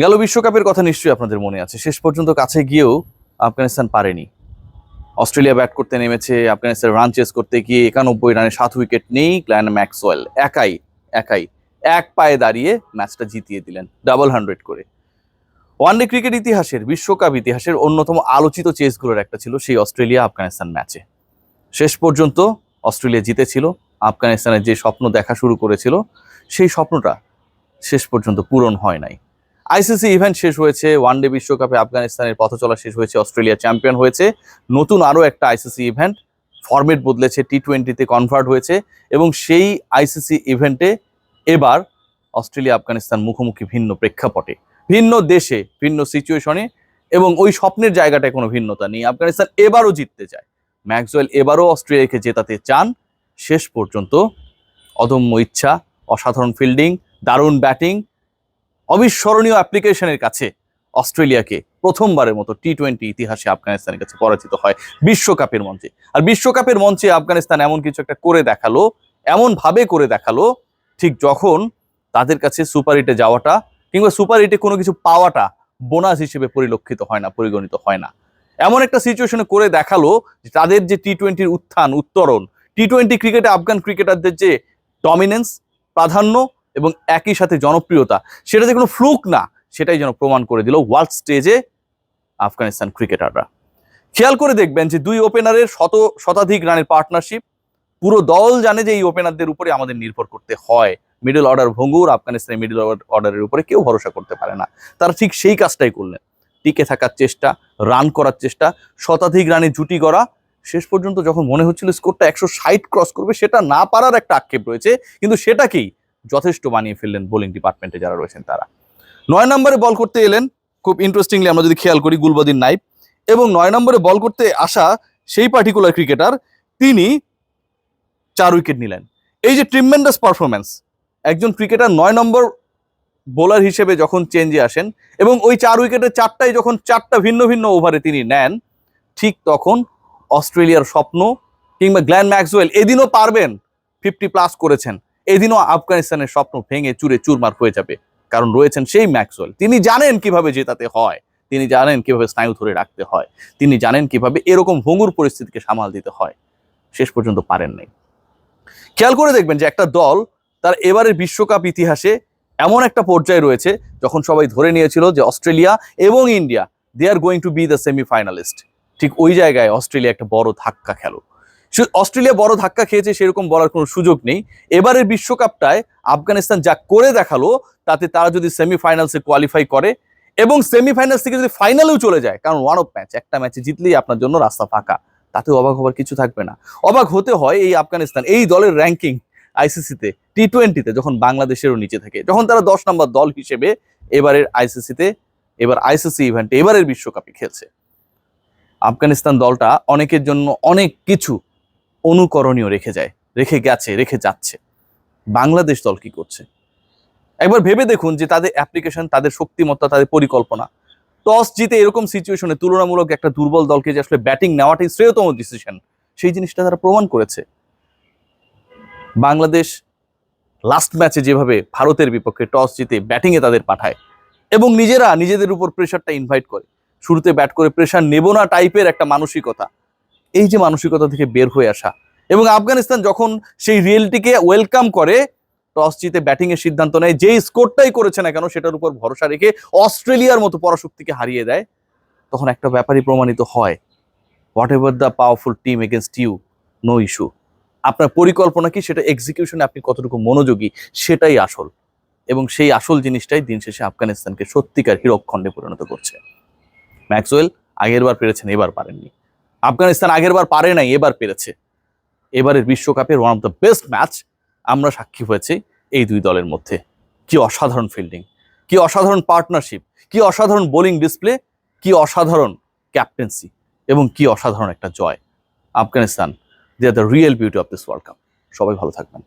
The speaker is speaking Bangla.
গেল বিশ্বকাপের কথা নিশ্চয়ই আপনাদের মনে আছে। শেষ পর্যন্ত কাছে গিয়েও আফগানিস্তান পারেনি। অস্ট্রেলিয়া ব্যাট করতে নেমেছে আফগানিস্তান রান চেস করতে গিয়ে একানব্বই রানে সাত উইকেট নেই গ্ল্যান ম্যাক্সওয়েল। একাই একাই, এক পায়ে দাঁড়িয়ে ম্যাচটা জিতিয়ে দিলেন ডাবল হান্ড্রেড করে। ওয়ানডে ক্রিকেট ইতিহাসের, বিশ্বকাপ ইতিহাসের অন্যতম আলোচিত চেসগুলোর একটা ছিল সেই অস্ট্রেলিয়া আফগানিস্তান ম্যাচে শেষ পর্যন্ত অস্ট্রেলিয়া জিতেছিল, আফগানিস্তানের যে স্বপ্ন দেখা শুরু করেছিল, সেই স্বপ্নটা শেষ পর্যন্ত পূরণ হয় নাই। আইসিসি ইভেন্ট শেষ হয়েছে ওয়ানডে বিশ্বকাপে আফগানিস্তানের পথ চলা শেষ হয়েছে, অস্ট্রেলিয়া চ্যাম্পিয়ন হয়েছে। নতুন আরও একটা আইসিসি ইভেন্ট ফরম্যাট বদলেছে টি টোয়েন্টিতে কনভার্ট হয়েছে এবং সেই আইসিসি ইভেন্টে এবার অস্ট্রেলিয়া আফগানিস্তান মুখোমুখি ভিন্ন প্রেক্ষাপটে, ভিন্ন দেশে, ভিন্ন সিচুয়েশনে এবং ওই স্বপ্নের জায়গাটায় কোনো ভিন্নতা নেই। আফগানিস্তান এবারও জিততে চায়। ম্যাক্সওয়েল এবারও অস্ট্রেলিয়াকে জেতাতে চান। শেষ পর্যন্ত অদম্য ইচ্ছা, অসাধারণ ফিল্ডিং দারুণ ব্যাটিং অবিস্মরণীয় অ্যাপ্লিকেশনের কাছে অস্ট্রেলিয়াকে প্রথমবারের মতো টি টোয়েন্টি ইতিহাসে আফগানিস্তানের কাছে পরাজিত হয় বিশ্বকাপের মঞ্চে। আর বিশ্বকাপের মঞ্চে আফগানিস্তান এমন কিছু একটা করে দেখাল এমন ভাবে করে দেখাল, ঠিক যখন তাদের কাছে সুপার হিটে যাওয়াটা কিংবা সুপার হিটে কোনো কিছু পাওয়াটা বোনাস হিসেবে পরিলক্ষিত হয় না, পরিগণিত হয় না। এমন একটা সিচুয়েশনে করে দেখাল যে তাদের যে টি টোয়েন্টির উত্থান, উত্তরণ টি টোয়েন্টি ক্রিকেটে আফগান ক্রিকেটারদের যে ডমিনেন্স প্রাধান্য এবং একই সাথে জনপ্রিয়তা। সেটা যে কোনো ফ্লুক না, সেটাই যেন প্রমাণ করে দিল ওয়ার্ল্ড স্টেজে আফগানিস্তান ক্রিকেটাররা খেয়াল করে দেখবেন যে দুই ওপেনারের শত, শতাধিক রানের পার্টনারশিপ পুরো দল জানে যে এই ওপেনারদের উপরে আমাদের নির্ভর করতে হয়। মিডল অর্ডার ভঙ্গুর, আফগানিস্তানের মিডল অর্ডারের উপরে কেউ ভরসা করতে পারে না। তারা ঠিক সেই কাজটাই করলেন। টিকে থাকার চেষ্টা রান করার চেষ্টা, শতাধিক রানে জুটি করা শেষ পর্যন্ত যখন মনে হচ্ছিল স্কোরটা একশো ষাট ক্রস করবে, সেটা না পারার একটা আক্ষেপ রয়েছে। কিন্তু সেটাকেই যথেষ্ট বানিয়ে ফেললেন বোলিং ডিপার্টমেন্টে যারা রয়েছেন তারা। নয় নম্বরে বল করতে এলেন, খুব ইন্টারেস্টিংলি আমরা যদি খেয়াল করি গুলবদিন নাইব এবং নয় নম্বরে বল করতে আসা সেই পার্টিকুলার ক্রিকেটার তিনি চার উইকেট নিলেন। এই যে ট্রিমেন্ডাস পারফরমেন্স একজন ক্রিকেটার নয় নম্বর বোলার হিসেবে যখন চেঞ্জে আসেন, এবং ওই চার উইকেটের চারটায় যখন চারটা ভিন্ন ভিন্ন ওভারে তিনি নেন, ঠিক তখন অস্ট্রেলিয়ার স্বপ্ন কিংবা গ্ল্যান ম্যাক্সওয়েল এদিনও পারবেন ফিফটি প্লাস করেছেন। এদিনও আফগানিস্তানের স্বপ্ন ভেঙে চুরে চুরমার হয়ে যাবে। কারণ রয়েছেন সেই ম্যাক্সওয়েল। তিনি জানেন কীভাবে জেতাতে হয়। তিনি জানেন কীভাবে স্নায়ু ধরে রাখতে হয়। তিনি জানেন কীভাবে এরকম ভঙ্গুর পরিস্থিতিকে সামাল দিতে হয়। শেষ পর্যন্ত পারেন নাই। খেয়াল করে দেখবেন যে একটা দল তার এবারের বিশ্বকাপ ইতিহাসে এমন একটা পর্যায়ে রয়েছে, যখন সবাই ধরে নিয়েছিল যে অস্ট্রেলিয়া এবং India they are going to be the semifinalist ঠিক ওই জায়গায় অস্ট্রেলিয়া একটা বড় ধাক্কা খেলো। অস্ট্রেলিয়া বড় ধাক্কা খেয়েছে সেরকম বলার কোনো সুযোগ নেই। এবারের বিশ্বকাপটায় আফগানিস্তান যা করে দেখাল, তাতে তারা যদি সেমিফাইনালসে কোয়ালিফাই করে এবং সেমিফাইনালস থেকে যদি ফাইনালেও চলে যায়, কারণ ওয়ান অফ ম্যাচ একটা ম্যাচে জিতলেই আপনার জন্য রাস্তা ফাঁকা। তাতে অবাক হবার কিছু থাকবে না। অবাক হতে হয় এই আফগানিস্তান, এই দলের র্যাঙ্কিং আইসিসিতে টি টোয়েন্টিতে যখন বাংলাদেশেরও নিচে থাকে, যখন তারা দশ নম্বর দল হিসেবে এবারের আইসিসিতে এবার আইসিসি ইভেন্টে এবারের বিশ্বকাপে খেলছে। আফগানিস্তান দলটা অনেকের জন্য অনেক কিছু অনুকরণীয় রেখে যায়, রেখে গেছে, রেখে যাচ্ছে। বাংলাদেশ দল কি করছে? একবার ভেবে দেখুন যে তাদের অ্যাপ্লিকেশন তাদের শক্তিমত্তা, তাদের পরিকল্পনা। টস জিতে এরকম সিচুয়েশনে তুলনামূলক একটা দুর্বল দলকে যে আসলে ব্যাটিং নেওয়াটাই শ্রেয়তম ডিসিশন সেই জিনিসটা তারা প্রমাণ করেছে। বাংলাদেশ লাস্ট ম্যাচে যেভাবে ভারতের বিপক্ষে টস জিতে ব্যাটিংয়ে তাদের পাঠায় এবং নিজেরা নিজেদের উপর প্রেশারটা ইনভাইট করে। শুরুতে ব্যাট করে প্রেশার নেব না টাইপের একটা মানসিকতা। এই যে মানসিকতা থেকে বের হয়ে আসা। এবং আফগানিস্তান যখন সেই রিয়েলিটিকে ওয়েলকাম করে, টস জিতে ব্যাটিং এর সিদ্ধান্ত নেয়, যেই স্কোরটাই করেছে না কেন, সেটার উপর ভরসা রেখে অস্ট্রেলিয়ার মতো পরাশক্তিকে হারিয়ে দেয়, তখন একটা ব্যাপারই প্রমাণিত হয়। Whatever the powerful team against you no issue আপনার পরিকল্পনা কি? সেটা এক্সিকিউশনে আপনি কতটুকু মনোযোগী? সেটাই আসল। এবং সেই আসল জিনিসটাই দিন শেষে আফগানিস্তানকে সত্যিকার হীরকখণ্ডে পরিণত করছে। ম্যাক্সওয়েল আগের বার পেরেছেন, এবার পারেননি। আফগানিস্তান আগের বার পারে নাই, এবার পেরেছে। এবারের বিশ্বকাপের one of the best match আমরা সাক্ষী হয়েছে এই দুই দলের মধ্যে। কি অসাধারণ ফিল্ডিং কি অসাধারণ পার্টনারশিপ কি অসাধারণ বোলিং ডিসপ্লে কি অসাধারণ ক্যাপ্টেন্সি এবং কি অসাধারণ একটা জয়। Afghanistan they are the real beauty of this world cup সবাই ভালো থাকবেন।